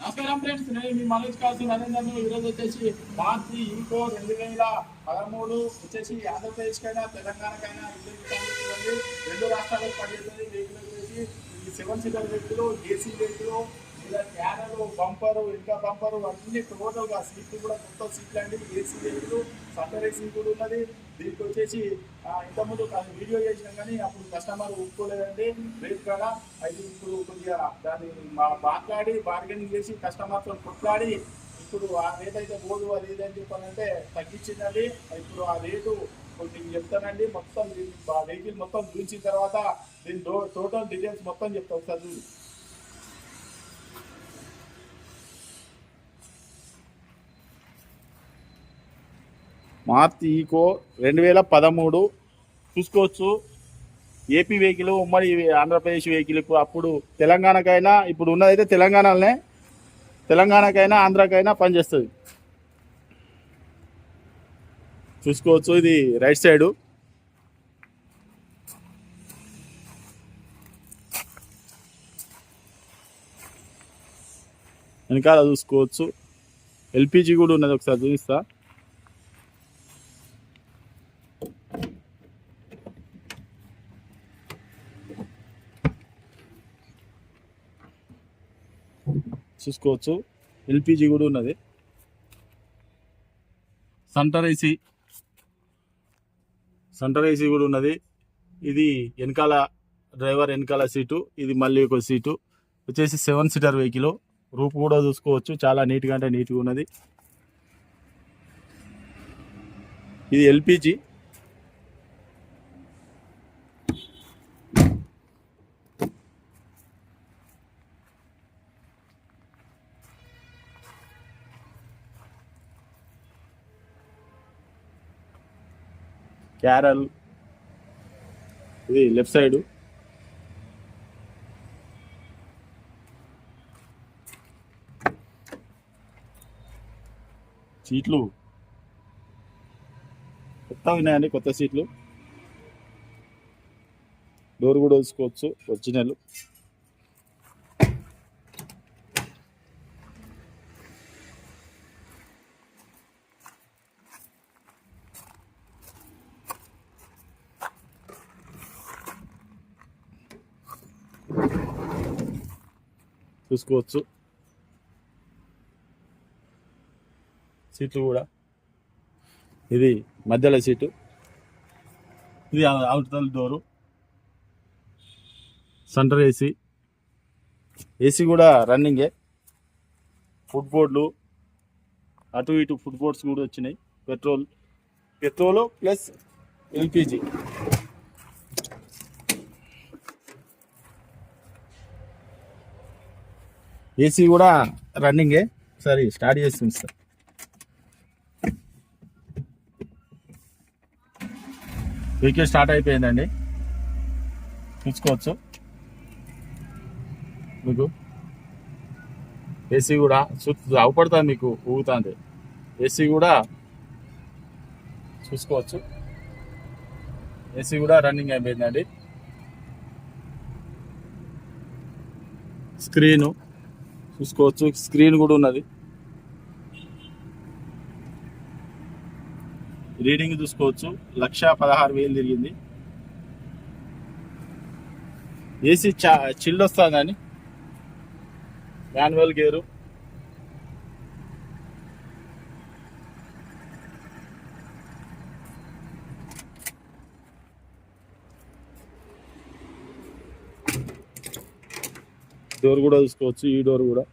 నమస్కారం ఫ్రెండ్స్ నేను మీ మనోజ్ కాసు నరేంద్రను. ఈరోజు వచ్చేసి మార్చి ఇంకో రెండు వేల పదమూడు వచ్చేసి ఆంధ్రప్రదేశ్కైనా తెలంగాణకైనా రెండు రాష్ట్రాలకు పనిచేస్తుంది వెహికల్ వచ్చేసి seven seater vehicle AC vehicle ఇలా బంపరు ఇంకా బంపరు అన్ని టోటల్గా సీట్లు కూడా మొత్తం సీట్లు అండి ఏసీ లేదు సమ్మర్ ఏసీ కూడా ఉన్నది. దీనికి వచ్చేసి ఇంతకుముందు వీడియో చేసినాం కానీ అప్పుడు కస్టమర్ ఒప్పుకోలేదండి. రేట్ కాడ అయితే ఇప్పుడు కొద్దిగా దాన్ని మాట్లాడి బార్గెనింగ్ చేసి కస్టమర్తో కొట్లాడి ఇప్పుడు ఆ రేట్ అయితే పోదు అది ఏదని చెప్పాలంటే చెప్పానంటే తగ్గించిందండి. ఇప్పుడు ఆ రేటు కొన్ని చెప్తానండి. మొత్తం వెహికల్ మొత్తం చూసిన తర్వాత దీని టోటల్ డీటెయిల్స్ మొత్తం చెప్తా ఒకసారి మార్తి ఈకో రెండు వేల పదమూడు. చూసుకోవచ్చు. ఏపీ వెహికల్ ఉమ్మడి ఆంధ్రప్రదేశ్ వెహికల్ అప్పుడు తెలంగాణకైనా ఇప్పుడు ఉన్నదైతే తెలంగాణలోనే తెలంగాణకైనా ఆంధ్రాకైనా పనిచేస్తుంది. చూసుకోవచ్చు ఇది రైట్ సైడు. వెనకాల చూసుకోవచ్చు. ఎల్పిజి కూడా ఉన్నది ఒకసారి చూపిస్తా. చూసుకోవచ్చు. ఎల్పిజి కూడా ఉన్నది. Centre AC. సెంటర్ ఏసీ కూడా ఉన్నది. ఇది వెనకాల డ్రైవర్ వెనకాల సీటు ఇది మళ్ళీ ఒక సీటు. వచ్చేసి సెవెన్ సీటర్ వెహికల్. రూప్ కూడా చూసుకోవచ్చు. చాలా నీట్గా అంటే నీట్గా ఉన్నది. ఇది ఎల్పిజి. క్యారల్. ఇది లెఫ్ట్ సైడ్. సీట్లు. కొత్త ఉన్నాయండి కొత్త సీట్లు. డోర్ కూడా వేసుకోవచ్చు ఒరిజినల్. చూసుకోవచ్చు. సీట్లు కూడా. ఇది మధ్యలో సీటు. ఇది outer door. Centre AC. AC కూడా రన్నింగే. ఫుడ్ బోర్డులు అటు ఇటు ఫుడ్ బోర్డ్స్ కూడా వచ్చినాయి. Petrol. Petrol plus LPG. AC కూడా రన్నింగే సరే స్టార్ట్ చేస్తుంది సార్ వెహికల్ స్టార్ట్ అయిపోయిందండి. చూసుకోవచ్చు. మీకు ఏసీ కూడా చూ- అవపడుతుంది మీకు ఊగుతుంది. ఏసీ కూడా చూసుకోవచ్చు. ఏసీ కూడా రన్నింగ్ అయిపోయిందండి. స్క్రీను చూసుకోవచ్చు. స్క్రీన్ కూడా ఉన్నది. రీడింగ్ చూసుకోవచ్చు. లక్ష పదహారు వేలు తిరిగింది. ఏసీ చా చిల్డ్ వస్తుందని మాన్యువల్ గేరు. డోర్ కూడా చూసుకోవచ్చు ఈ డోర్ కూడా.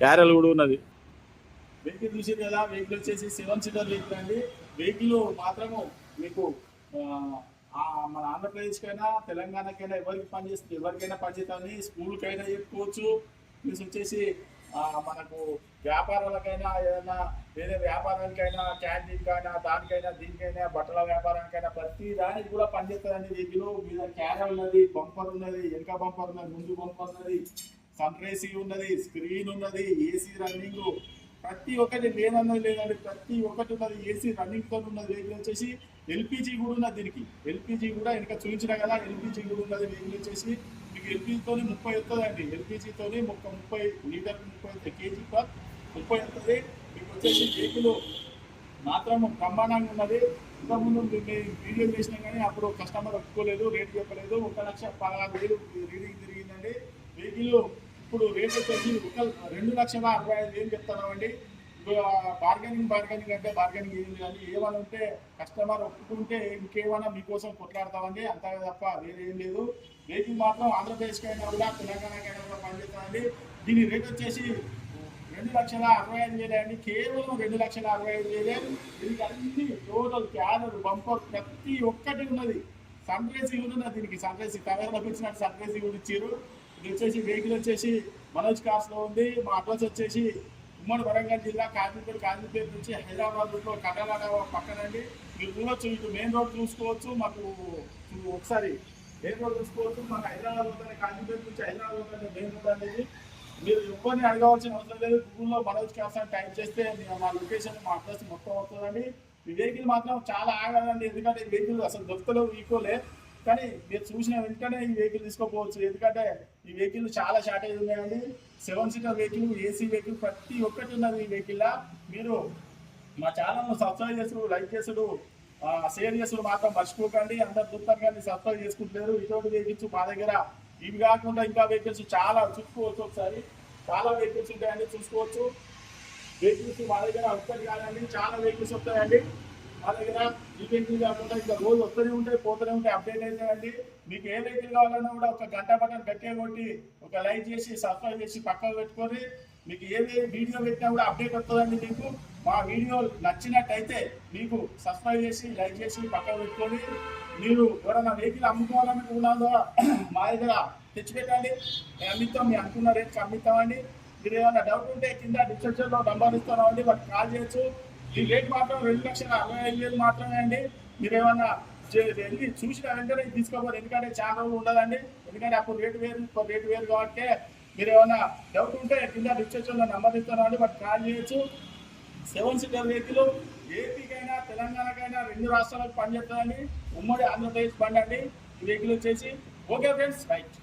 క్యారెల్ కూడా ఉన్నది. వెహికల్ చూసింది కదా వెహికల్ వచ్చేసి సెవెన్ సీటర్ వెహికల్ అండి. వెహికల్ మాత్రము మీకు మన ఆంధ్రప్రదేశ్కైనా తెలంగాణకైనా ఎవరికి పనిచేస్తుంది ఎవరికైనా పనిచేస్తామని స్కూల్కైనా చెప్పుకోవచ్చు. ప్లస్ వచ్చేసి మనకు వ్యాపారాలకైనా ఏదైనా వేరే వ్యాపారానికైనా క్యాంటీన్కైనా దానికైనా దీనికైనా బట్టల వ్యాపారానికైనా ప్రతి దానికి కూడా పనిచేస్తుందండి దీనిలో మీద క్యారల్ ఉన్నది బంపర్ ఉన్నది వెనక బంపర్ ఉన్నది ముందు బంపర్ ఉన్నది సన్ రేసీ ఉన్నది స్క్రీన్ ఉన్నది ఏసీ రన్నింగ్. ప్రతి ఒక్కటి లేదన్నది లేదండి ప్రతి ఒక్కటి ఉన్నది ఏసీ రన్నింగ్తో ఉన్నది. వెహికల్ వచ్చేసి ఎల్పిజి కూడా ఉన్నది దీనికి. ఎల్పిజి కూడా వెనక చూపించిన కదా ఎల్పిజి కూడా ఉన్నది వెహికల్ వచ్చేసి. మీకు ఎల్పిజితోని ముప్పై వస్తుందండి. ఎల్పిజి ఒక ముప్పై ముప్పై లీటర్ ముప్పై కేజీ పర్ ముప్పై వస్తుంది. మీకు వచ్చేసి వెహికల్ మాత్రం బ్రహ్మాండంగా ఉన్నది. ఇంతకుముందు మేము వీడియో చేసినా కానీ అప్పుడు కస్టమర్ ఒప్పుకోలేదు రేట్ చెప్పలేదు. ఒక లక్ష పదహారు వేలు రీడింగ్ తిరిగిందండి. వెహికల్ ఇప్పుడు రేట్ వచ్చేసి ఒక రెండు లక్షల అరవై ఐదు వేలు చెప్తున్నామండి. బార్గెనింగ్ బార్గెనింగ్ అంటే బార్గెనింగ్ ఏం కానీ ఏమైనా ఉంటే కస్టమర్ ఒప్పుకుంటే ఇంకేమైనా మీకోసం కొట్లాడతామండి అంతగా తప్ప వేరేం ఏం లేదు. వెహికల్ మాత్రం ఆంధ్రప్రదేశ్కైనా కూడా తెలంగాణకైనా కూడా పనిచేస్తామండి దీని రేట్ వచ్చేసి రెండు లక్షల అరవై ఐదు వేలే అండి. కేవలం రెండు లక్షల అరవై ఐదు వేలే. దీనికి అన్ని టోటల్ క్యాలర్ బంపర్ ప్రతి ఒక్కటి ఉన్నది. సన్ రేసి ఉన్నది దీనికి? సన్ రేసి కలర్లోకి వచ్చినట్టు సన్ రేసి కూడా ఇచ్చారు. ఇది వచ్చేసి వెహికల్ వచ్చేసి మనోజ్ కార్స్లో ఉంది. మా అడ్రస్ వచ్చేసి ఉమ్మడి వరంగల్ జిల్లా కాజీపేట కాజీపేట నుంచి హైదరాబాద్ రూట్లో కర్ణాటక పక్కనండి. మీరు చూడొచ్చు ఇటు మెయిన్ రోడ్ చూసుకోవచ్చు మాకు ఒకసారి మెయిన్ రోడ్ చూసుకోవచ్చు. మాకు హైదరాబాద్ పోతానే కాజీపేట నుంచి హైదరాబాద్ పోతానే మెయిన్ రోడ్ అనేది. మీరు ఎవరిని అడగవలసిన అవసరం లేదు. గూగుల్లో మనోజ్ క్యాబ్స్ అని టైప్ చేస్తే మా లొకేషన్ మా అడ్రస్ మొత్తం వస్తుందండి. ఈ వెహికల్ మాత్రం చాలా ఆగదండి. ఎందుకంటే ఈ వెహికల్ అసలు దొరకలేవు ఈకోలే కానీ మీరు చూసిన వెంటనే ఈ వెహికల్ తీసుకోపోవచ్చు ఎందుకంటే ఈ వెహికల్ చాలా షార్టేజ్ ఉన్నాయండి. Seven seater vehicle AC vehicle ప్రతి ఒక్కటి ఉన్నది ఈ వెహికల్ మీరు మా ఛానల్ను సబ్స్క్రైబ్ చేసుడు లైక్ చేసుడు షేర్ చేసుడు మాత్రం మర్చిపోకండి. అందరు చూస్తారు కానీ సబ్స్క్రైబ్ చేసుకుంటున్నారు ఇటువంటి వెహికల్స్ మా దగ్గర ఇవి కాకుండా ఇంకా వెహికల్స్ చాలా చూసుకోవచ్చు ఒకసారి. చాలా వెహికల్స్ ఉంటాయండి చూసుకోవచ్చు. వెహికల్స్ మా దగ్గర ఒక్కటి కాదండి. చాలా వెహికల్స్ వస్తాయండి. మా దగ్గర ఈ వెహికల్ కాకుండా ఇంకా రోజు వస్తూనే ఉంటాయి పోతూనే ఉంటాయి అప్డేట్ అవుతాయండి మీకు ఏ వెహికల్ కావాలన్నా కూడా ఒక గంట బటన్ గట్టిగా కొట్టి ఒక లైక్ చేసి సబ్స్క్రైబ్ చేసి పక్కకు పెట్టుకొని మీకు ఏ వీడియో పెట్టినా కూడా అప్డేట్ వస్తుందండి మీకు. మా వీడియో నచ్చినట్టయితే మీకు సబ్స్క్రైబ్ చేసి లైక్ చేసి పక్కకు పెట్టుకొని మీరు ఎవరైనా వెహికల్ అమ్ముకోవాలని మా దగ్గర తెచ్చిపెట్టండి మేము అమ్మిస్తాం మేము అనుకున్న రేట్కి అమ్మిస్తామండి మీరు ఏమైనా డౌట్ ఉంటే కింద డిస్క్రిప్షన్లో నంబర్ ఇస్తున్నామండి వాటికి కాల్ చేయొచ్చు. ఈ రేట్ మాత్రం రెండు లక్షల అరవై ఐదు వేలు మాత్రమే అండి. మీరు ఏమన్నా వెళ్ళి చూసిన వెంటనే తీసుకోవాలి ఎందుకంటే చాలా రోజులు ఉండదండి. ఎందుకంటే అప్పుడు రేటు వేరు ఇప్పుడు రేటు వేరు కాబట్టి మీరు ఏమైనా డౌట్ ఉంటే కింద description number number but call చేయొచ్చు. సెవెన్ సీటర్ వెహికల్ ఏపీకైనా తెలంగాణకైనా రెండు రాష్ట్రాలకు పనిచేస్తుందండి. ఉమ్మడి ఆంధ్రప్రదేశ్ బండి అండి. వెహికల్ వచ్చేసి ఓకే ఫ్రెండ్స్ రైట్